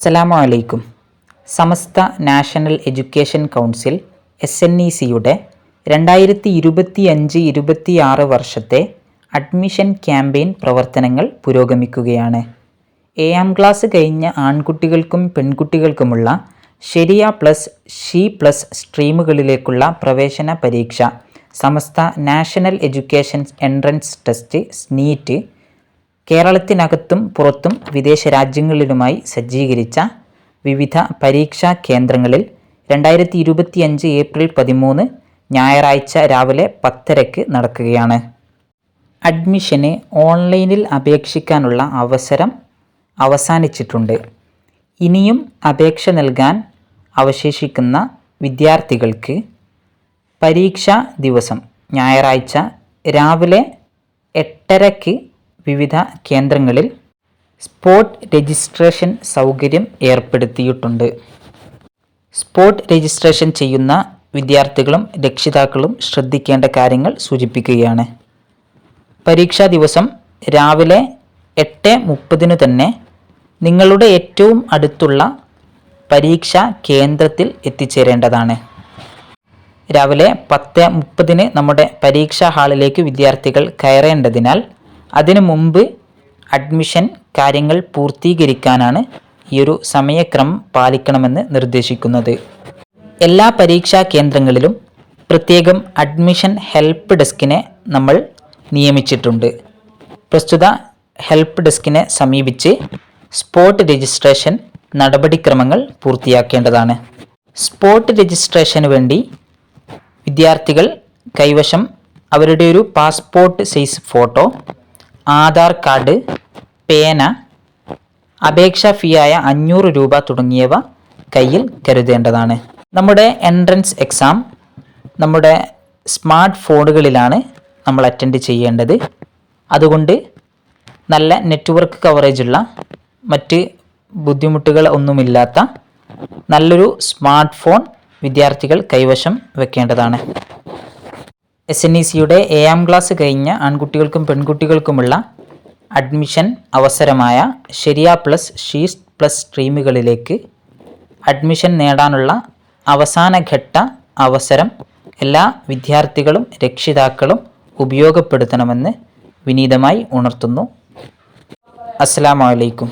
അസ്സലാമു അലൈക്കും Samastha national education council S N E സിയുടെ രണ്ടായിരത്തി ഇരുപത്തി അഞ്ച് ഇരുപത്തിയാറ് വർഷത്തെ അഡ്മിഷൻ ക്യാമ്പയിൻ പ്രവർത്തനങ്ങൾ പുരോഗമിക്കുകയാണ്. ഏഴാം ക്ലാസ് കഴിഞ്ഞ ആൺകുട്ടികൾക്കും പെൺകുട്ടികൾക്കുമുള്ള ശരിയ പ്ലസ് ഷി പ്ലസ് സ്ട്രീമുകളിലേക്കുള്ള പ്രവേശന പരീക്ഷ Samastha national education entrance test SNEET കേരളത്തിനകത്തും പുറത്തും വിദേശ രാജ്യങ്ങളിലുമായി സജ്ജീകരിച്ച വിവിധ പരീക്ഷാ കേന്ദ്രങ്ങളിൽ രണ്ടായിരത്തി ഇരുപത്തിയഞ്ച് ഏപ്രിൽ പതിമൂന്ന് ഞായറാഴ്ച രാവിലെ പത്തരയ്ക്ക് നടക്കുകയാണ്. അഡ്മിഷന് ഓൺലൈനിൽ അപേക്ഷിക്കാനുള്ള അവസരം അവസാനിച്ചിട്ടുണ്ട്. ഇനിയും അപേക്ഷ നൽകാൻ അവശേഷിക്കുന്ന വിദ്യാർത്ഥികൾക്ക് പരീക്ഷാ ദിവസം ഞായറാഴ്ച രാവിലെ എട്ടരയ്ക്ക് വിവിധ കേന്ദ്രങ്ങളിൽ സ്പോട്ട് രജിസ്ട്രേഷൻ സൗകര്യം ഏർപ്പെടുത്തിയിട്ടുണ്ട്. സ്പോട്ട് രജിസ്ട്രേഷൻ ചെയ്യുന്ന വിദ്യാർത്ഥികളും രക്ഷിതാക്കളും ശ്രദ്ധിക്കേണ്ട കാര്യങ്ങൾ സൂചിപ്പിക്കുകയാണ്. പരീക്ഷാ ദിവസം രാവിലെ എട്ട് മുപ്പതിനു തന്നെ നിങ്ങളുടെ ഏറ്റവും അടുത്തുള്ള പരീക്ഷാ കേന്ദ്രത്തിൽ എത്തിച്ചേരേണ്ടതാണ്. രാവിലെ പത്ത് മുപ്പതിന് നമ്മുടെ പരീക്ഷാ ഹാളിലേക്ക് വിദ്യാർത്ഥികൾ കയറേണ്ടതിനാൽ അതിനു മുമ്പ് അഡ്മിഷൻ കാര്യങ്ങൾ പൂർത്തീകരിക്കാനാണ് ഈ ഒരു സമയക്രമം പാലിക്കണമെന്ന് നിർദ്ദേശിക്കുന്നത്. എല്ലാ പരീക്ഷാ കേന്ദ്രങ്ങളിലും പ്രത്യേകം അഡ്മിഷൻ ഹെൽപ്പ് ഡെസ്കിനെ നമ്മൾ നിയമിച്ചിട്ടുണ്ട്. പ്രസ്തുത ഹെൽപ്പ് ഡെസ്കിനെ സമീപിച്ച് സ്പോട്ട് രജിസ്ട്രേഷൻ നടപടിക്രമങ്ങൾ പൂർത്തിയാക്കേണ്ടതാണ്. സ്പോട്ട് രജിസ്ട്രേഷന് വേണ്ടി വിദ്യാർത്ഥികൾ കൈവശം അവരുടെ ഒരു passport size photo Aadhaar card പേന അപേക്ഷാ ഫീയായ അഞ്ഞൂറ് രൂപ തുടങ്ങിയവ കയ്യിൽ കരുതേണ്ടതാണ്. നമ്മുടെ എൻട്രൻസ് എക്സാം നമ്മുടെ സ്മാർട്ട് ഫോണുകളിലാണ് നമ്മൾ അറ്റൻഡ് ചെയ്യേണ്ടത്. അതുകൊണ്ട് നല്ല നെറ്റ്വർക്ക് കവറേജുള്ള മറ്റ് ബുദ്ധിമുട്ടുകൾ ഒന്നുമില്ലാത്ത നല്ലൊരു സ്മാർട്ട് ഫോൺ വിദ്യാർത്ഥികൾ കൈവശം വെക്കേണ്ടതാണ്. എസ് എൻ ഇ സിയുടെ ഏഴാം ക്ലാസ് കഴിഞ്ഞ ആൺകുട്ടികൾക്കും പെൺകുട്ടികൾക്കുമുള്ള അഡ്മിഷൻ അവസരമായ ശരിയ പ്ലസ് ഷീസ് പ്ലസ് സ്ട്രീമുകളിലേക്ക് അഡ്മിഷൻ നേടാനുള്ള അവസാനഘട്ട അവസരം എല്ലാ വിദ്യാർത്ഥികളും രക്ഷിതാക്കളും ഉപയോഗപ്പെടുത്തണമെന്ന് വിനീതമായി ഉണർത്തുന്നു. അസ്സാം അലൈക്കും.